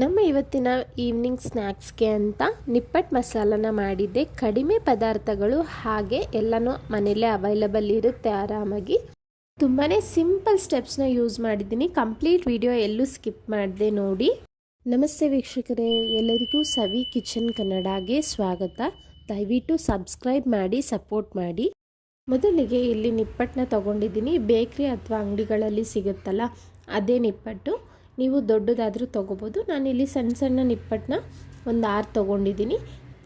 ನಮ್ಮ ಇವತ್ತಿನ ಈವ್ನಿಂಗ್ ಸ್ನ್ಯಾಕ್ಸ್ಗೆ ಅಂತ ನಿಪ್ಪಟ್ಟು ಮಸಾಲನ ಮಾಡಿದ್ದೆ. ಕಡಿಮೆ ಪದಾರ್ಥಗಳು ಹಾಗೆ ಎಲ್ಲನೂ ಮನೇಲೇ ಅವೈಲಬಲ್ ಇರುತ್ತೆ ಆರಾಮಾಗಿ. ತುಂಬಾ ಸಿಂಪಲ್ ಸ್ಟೆಪ್ಸ್ನ ಯೂಸ್ ಮಾಡಿದ್ದೀನಿ. ಕಂಪ್ಲೀಟ್ ವಿಡಿಯೋ ಎಲ್ಲೂ ಸ್ಕಿಪ್ ಮಾಡಿದೆ ನೋಡಿ. ನಮಸ್ತೆ ವೀಕ್ಷಕರೇ, ಎಲ್ಲರಿಗೂ ಸವಿ ಕಿಚನ್ ಕನ್ನಡಗೆ ಸ್ವಾಗತ. ದಯವಿಟ್ಟು ಸಬ್ಸ್ಕ್ರೈಬ್ ಮಾಡಿ ಸಪೋರ್ಟ್ ಮಾಡಿ. ಮೊದಲಿಗೆ ಇಲ್ಲಿ ನಿಪ್ಪಟ್ಟನ್ನ ತೊಗೊಂಡಿದ್ದೀನಿ. ಬೇಕ್ರಿ ಅಥವಾ ಅಂಗಡಿಗಳಲ್ಲಿ ಸಿಗುತ್ತಲ್ಲ, ಅದೇ ನಿಪ್ಪಟ್ಟು. ನೀವು ದೊಡ್ಡದಾದರೂ ತೊಗೋಬೋದು. ನಾನಿಲ್ಲಿ ಸಣ್ಣ ಸಣ್ಣ ನಿಪ್ಪಟ್ಟನ್ನ ಒಂದು ಆರು ತೊಗೊಂಡಿದ್ದೀನಿ.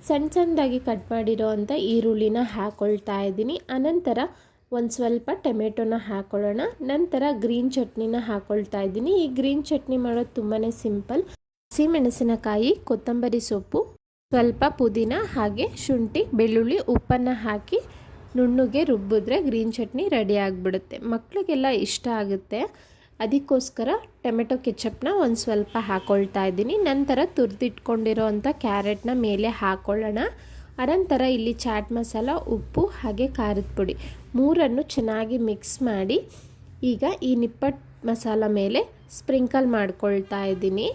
ಸಣ್ಣ ಸಣ್ಣದಾಗಿ ಕಟ್ ಮಾಡಿರೋ ಅಂಥ ಈರುಳ್ಳಿನ ಹಾಕ್ಕೊಳ್ತಾ ಇದ್ದೀನಿ. ಅನಂತರ ಒಂದು ಸ್ವಲ್ಪ ಟೊಮೆಟೊನ ಹಾಕ್ಕೊಳ್ಳೋಣ ನಂತರ ಗ್ರೀನ್ ಚಟ್ನಿನ ಹಾಕ್ಕೊಳ್ತಾ ಇದ್ದೀನಿ. ಈ ಗ್ರೀನ್ ಚಟ್ನಿ ಮಾಡೋದು ತುಂಬಾ ಸಿಂಪಲ್. ಹಸಿಮೆಣಸಿನಕಾಯಿ, ಕೊತ್ತಂಬರಿ ಸೊಪ್ಪು, ಸ್ವಲ್ಪ ಪುದೀನ ಹಾಗೆ ಶುಂಠಿ, ಬೆಳ್ಳುಳ್ಳಿ ಉಪ್ಪನ್ನು ಹಾಕಿ ನುಣ್ಣಗೆ ರುಬ್ಬಿದ್ರೆ ಗ್ರೀನ್ ಚಟ್ನಿ ರೆಡಿ ಆಗಿಬಿಡುತ್ತೆ. ಮಕ್ಕಳಿಗೆಲ್ಲ ಇಷ್ಟ ಆಗುತ್ತೆ. ಅದಕ್ಕೋಸ್ಕರ ಟೊಮೆಟೊ ಕೆಚಪ್ನ ಒಂದು ಸ್ವಲ್ಪ ಹಾಕ್ಕೊಳ್ತಾ ಇದ್ದೀನಿ. ನಂತರ ತುರಿದಿಟ್ಕೊಂಡಿರೋ ಅಂಥ ಕ್ಯಾರೆಟ್ನ ಮೇಲೆ ಹಾಕ್ಕೊಳ್ಳೋಣ ಅನಂತರ ಇಲ್ಲಿ ಚಾಟ್ ಮಸಾಲ, ಉಪ್ಪು ಹಾಗೆ ಖಾರದ ಪುಡಿ. ಮೂರನ್ನು ಚೆನ್ನಾಗಿ ಮಿಕ್ಸ್ ಮಾಡಿ ಈಗ ಈ ನಿಪ್ಪಟ್ಟು ಮಸಾಲ ಮೇಲೆ ಸ್ಪ್ರಿಂಕಲ್ ಮಾಡ್ಕೊಳ್ತಾ ಇದ್ದೀನಿ.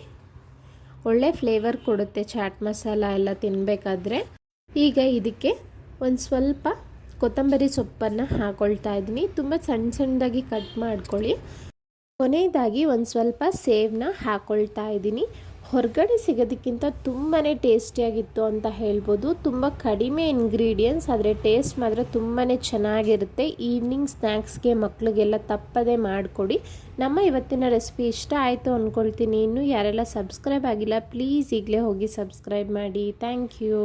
ಒಳ್ಳೆ ಫ್ಲೇವರ್ ಕೊಡುತ್ತೆ ಚಾಟ್ ಮಸಾಲ ಎಲ್ಲ ತಿನ್ನಬೇಕಾದ್ರೆ ಈಗ ಇದಕ್ಕೆ ಒಂದು ಸ್ವಲ್ಪ ಕೊತ್ತಂಬರಿ ಸೊಪ್ಪನ್ನು ಹಾಕ್ಕೊಳ್ತಾ ಇದ್ದೀನಿ. ತುಂಬ ಸಣ್ಣ ಸಣ್ಣದಾಗಿ ಕಟ್ ಮಾಡ್ಕೊಳ್ಳಿ. ಕೊನೆಯದಾಗಿ ಒಂದು ಸ್ವಲ್ಪ ಸೇವ್ನ ಹಾಕ್ಕೊಳ್ತಾ ಇದ್ದೀನಿ. ಹೊರಗಡೆ ಸಿಗೋದಕ್ಕಿಂತ ತುಂಬಾ ಟೇಸ್ಟಿಯಾಗಿತ್ತು ಅಂತ ಹೇಳ್ಬೋದು. ತುಂಬ ಕಡಿಮೆ ಇಂಗ್ರೀಡಿಯೆಂಟ್ಸ್ ಆದರೆ ಟೇಸ್ಟ್ ಮಾತ್ರ ತುಂಬಾ ಚೆನ್ನಾಗಿರುತ್ತೆ. ಈವ್ನಿಂಗ್ ಸ್ನ್ಯಾಕ್ಸ್ಗೆ ಮಕ್ಕಳಿಗೆಲ್ಲ ತಪ್ಪದೇ ಮಾಡಿಕೊಡಿ. ನಮ್ಮ ಇವತ್ತಿನ ರೆಸಿಪಿ ಇಷ್ಟ ಆಯಿತು ಅಂದ್ಕೊಳ್ತೀನಿ ಇನ್ನೂ ಯಾರೆಲ್ಲ ಸಬ್ಸ್ಕ್ರೈಬ್ ಆಗಿಲ್ಲ ಪ್ಲೀಸ್ ಈಗಲೇ ಹೋಗಿ ಸಬ್ಸ್ಕ್ರೈಬ್ ಮಾಡಿ. Thank you